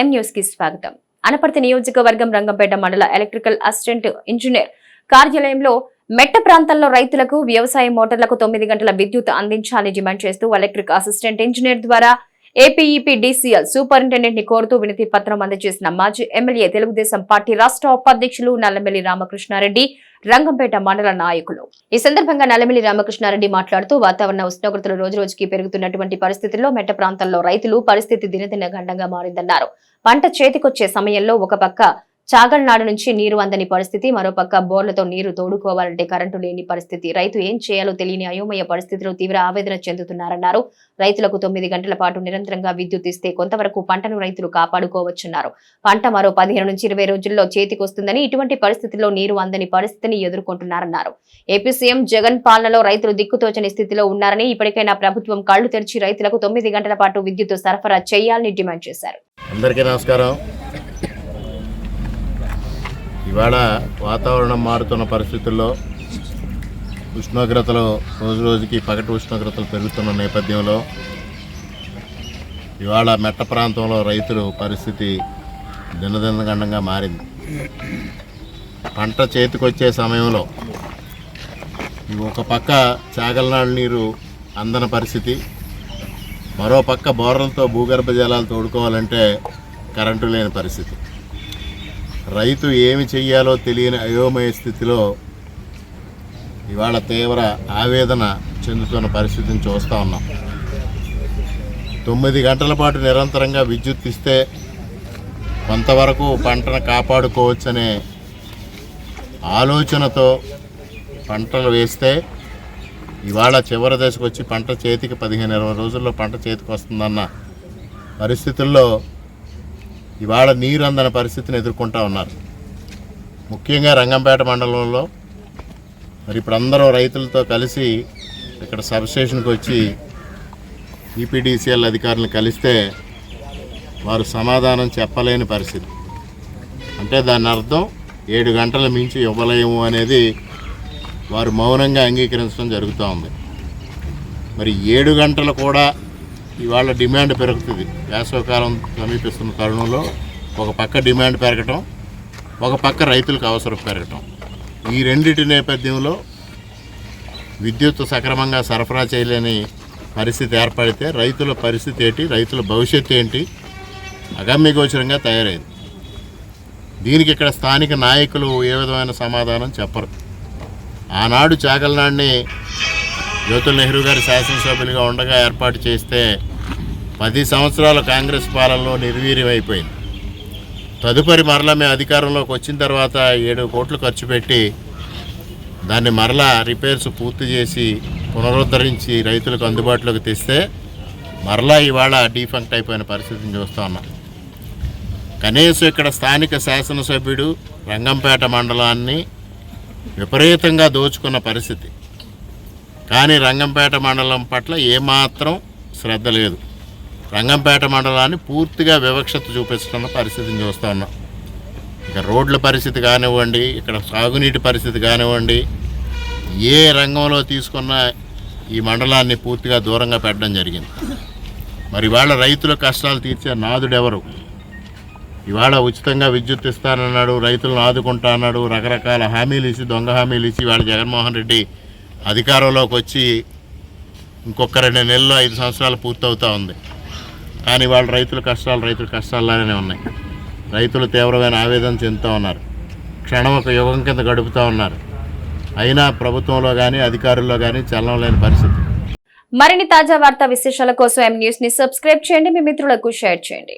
ఎం న్యూస్కి స్వాగతం. అనపర్తి నియోజకవర్గం రంగంపేట మండల ఎలక్ట్రికల్ అసిస్టెంట్ ఇంజనీర్ కార్యాలయంలో మెట్ట ప్రాంతాల్లో రైతులకు వ్యవసాయ మోటార్లకు తొమ్మిది గంటల విద్యుత్ అందించాలని డిమాండ్ చేస్తూ ఎలక్ట్రిక్ అసిస్టెంట్ ఇంజనీర్ ద్వారా ఏపీఈపీ డీసీఎల్ సూపరింటెండెంట్ని కోరుతూ వినతి పత్రం అందజేసిన మాజీ ఎమ్మెల్యే తెలుగుదేశం పార్టీ రాష్ట్ర ఉపాధ్యక్షులు నల్లమెల్లి రామకృష్ణారెడ్డి రంగంపేట మండల నాయకులు. ఈ సందర్భంగా నల్లమిల్లి రామకృష్ణారెడ్డి మాట్లాడుతూ వాతావరణ ఉష్ణోగ్రతలు రోజు పెరుగుతున్నటువంటి పరిస్థితుల్లో మెట్ట ప్రాంతాల్లో రైతులు పరిస్థితి దినదిన గండంగా మారిందన్నారు. పంట చేతికొచ్చే సమయంలో ఒక పక్క చాగల్నాడు నుంచి నీరు అందని పరిస్థితి మరోపక్క బోర్లతో నీరు తోడుకోవాలంటే కరెంటు లేని పరిస్థితి. రైతు ఏం చేయాలో తెలియని అయోమయ పరిస్థితిలో తీవ్ర ఆవేదన చెందుతున్నారన్నారు. రైతులకు తొమ్మిది గంటల పాటు నిరంతరంగా విద్యుత్ ఇస్తే కొంతవరకు పంటను రైతులు కాపాడుకోవచ్చున్నారు. పంట మరో పదిహేను నుంచి ఇరవై రోజుల్లో చేతికొస్తుందని ఇటువంటి పరిస్థితుల్లో నీరు అందని పరిస్థితిని ఎదుర్కొంటున్నారన్నారు. ఏపీ సీఎం జగన్ పాలనలో రైతులు దిక్కుతోచని స్థితిలో ఉన్నారని ఇప్పటికైనా ప్రభుత్వం కళ్ళు తెరిచి రైతులకు తొమ్మిది గంటల పాటు విద్యుత్ సరఫరా చేయాలని డిమాండ్ చేశారు. అందరికీ నమస్కారం. ఇవాళ వాతావరణం మారుతున్న పరిస్థితుల్లో ఉష్ణోగ్రతలు రోజు రోజుకి పగటి ఉష్ణోగ్రతలు పెరుగుతున్న నేపథ్యంలో ఇవాళ మెట్ట ప్రాంతంలో రైతులు పరిస్థితి దినదినగండంగా మారింది. పంట చేతికొచ్చే సమయంలో ఒక పక్క చాగలనాడు నీరు అందన పరిస్థితి మరో పక్క బోర్లతో భూగర్భ జలాలు తోడుకోవాలంటే కరెంటు లేని పరిస్థితి. రైతు ఏమి చెయ్యాలో తెలియని అయోమయ స్థితిలో ఇవాళ తీవ్ర ఆవేదన చెందుతున్న పరిస్థితిని చూస్తూ ఉన్నాం. తొమ్మిది గంటల పాటు నిరంతరంగా విద్యుత్ ఇస్తే కొంతవరకు పంటను కాపాడుకోవచ్చనే ఆలోచనతో పంటలు వేస్తే ఇవాళ చివరి దశకు వచ్చి పంట చేతికి పదిహేను ఇరవై రోజుల్లో పంట చేతికి వస్తుందన్న పరిస్థితుల్లో ఇవాళ నీరు అందని పరిస్థితిని ఎదుర్కొంటా ఉన్నారు. ముఖ్యంగా రంగంపేట మండలంలో మరి ఇప్పుడు అందరూ రైతులతో కలిసి ఇక్కడ సబ్స్టేషన్కి వచ్చి ఈపీడీసీఎల్ అధికారులను కలిస్తే వారు సమాధానం చెప్పలేని పరిస్థితి. అంటే దాని అర్థం ఏడు గంటల మించి ఇవ్వలేము అనేది వారు మౌనంగా అంగీకరించడం జరుగుతూ ఉంది. మరి ఏడు గంటలు కూడా ఇవాళ డిమాండ్ పెరుగుతుంది. వేసవకాలం సమీపిస్తున్న తరుణంలో ఒక పక్క డిమాండ్ పెరగటం ఒక పక్క రైతులకు అవసరం పెరగటం. ఈ రెండింటి నేపథ్యంలో విద్యుత్ సక్రమంగా సరఫరా చేయలేని పరిస్థితి ఏర్పడితే రైతుల పరిస్థితి ఏంటి రైతుల భవిష్యత్తు ఏంటి అగమ్యగోచరంగా తయారైంది. దీనికి ఇక్కడ స్థానిక నాయకులు ఏ విధమైన సమాధానం చెప్పరు. ఆనాడు చాకలనాడిని జ్యోతుల్ నెహ్రూ గారి శాసనసభ్యులుగా ఉండగా ఏర్పాటు చేస్తే పది సంవత్సరాల కాంగ్రెస్ పాలనలో నిర్వీర్యమైపోయింది. తదుపరి మరలా మేము అధికారంలోకి వచ్చిన తర్వాత ఏడు కోట్లు ఖర్చు పెట్టి దాన్ని మరలా రిపేర్స్ పూర్తి చేసి పునరుద్ధరించి రైతులకు అందుబాటులోకి తెస్తే మరలా ఇవాళ డీఫంక్ట్ అయిపోయిన పరిస్థితిని చూస్తూ ఉన్నాం. కనీసం ఇక్కడ స్థానిక శాసనసభ్యుడు రంగంపేట మండలాన్ని విపరీతంగా దోచుకున్న పరిస్థితి. కానీ రంగంపేట మండలం పట్ల ఏమాత్రం శ్రద్ధ లేదు. రంగంపేట మండలాన్ని పూర్తిగా వివక్షత చూపిస్తున్న పరిస్థితిని చూస్తూ ఉన్నాం. ఇక రోడ్ల పరిస్థితి కానివ్వండి ఇక్కడ సాగునీటి పరిస్థితి కానివ్వండి ఏ రంగంలో తీసుకున్న ఈ మండలాన్ని పూర్తిగా దూరంగా పెట్టడం జరిగింది. మరి వాళ్ళ రైతుల కష్టాలు తీర్చే నాదుడెవరు? ఇవాళ ఉచితంగా విద్యుత్ ఇస్తానన్నాడు రైతులను ఆదుకుంటా అన్నాడు రకరకాల హామీలు ఇచ్చి దొంగ హామీలు ఇచ్చి ఇవాళ జగన్మోహన్ రెడ్డి అధికారంలోకి వచ్చి ఇంకొక రెండు నెలలు ఐదు సంవత్సరాలు పూర్తవుతూ ఉంది. కానీ వాళ్ళ రైతుల కష్టాలు రైతుల కష్టాల్లానే ఉన్నాయి. రైతులు తీవ్రమైన ఆవేదన చెందుతూ ఉన్నారు. క్షణం ఒక యుగం కింద గడుపుతూ ఉన్నారు. అయినా ప్రభుత్వంలో కానీ అధికారుల్లో కానీ చలనం లేని పరిస్థితి. మరిన్ని తాజా వార్తా విశేషాల కోసం ఎం న్యూస్ని సబ్స్క్రైబ్ చేయండి. మీ మిత్రులకు షేర్ చేయండి.